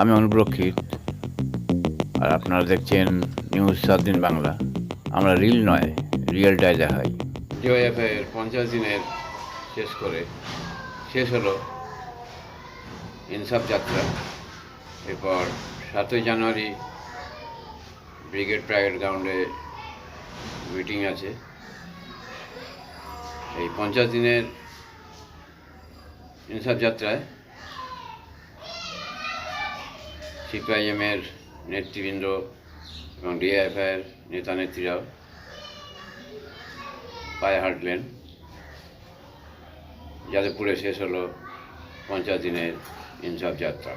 আমি অনুপ্রক্ষিত আর আপনারা দেখছেন নিউজ সাত দিন বাংলা। আমরা রিল নয়, রিয়েলটাই দেখাই। ডিওএফের পঞ্চাশ দিনের শেষ করে শেষ হলো ইনসাফ যাত্রা। এরপর সাতই জানুয়ারি ব্রিগেড প্রাইভেট গ্রাউন্ডে মিটিং আছে। এই পঞ্চাশ দিনের ইনসাফ যাত্রায় সিপিআইএমের নেতৃবৃন্দ এবং ডিআইএফআইয়ের নেতা নেত্রীরাও পায়ে হাঁটলেন। যাদবপুরে শেষ হলো পঞ্চাশ দিনের ইনসাফ যাত্রা।